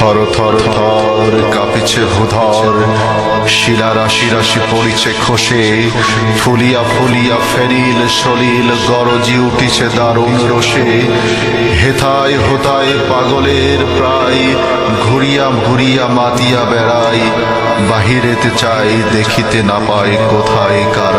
থর থর থর, কাঁপিছে ভূধর শিলা রাশি রাশি পড়িছে খসে। ফুলিয়া ফুলিয়া ফেরিল সলিল, গরজি উঠিছে দারুণ রোষে হেথায় হোতায় পাগলের প্রায়, ঘুরিয়া ঘুরিয়া মাতিয়া বেড়াই বাহিরেতে চাই, দেখিতে না পায়, কোথায় কারার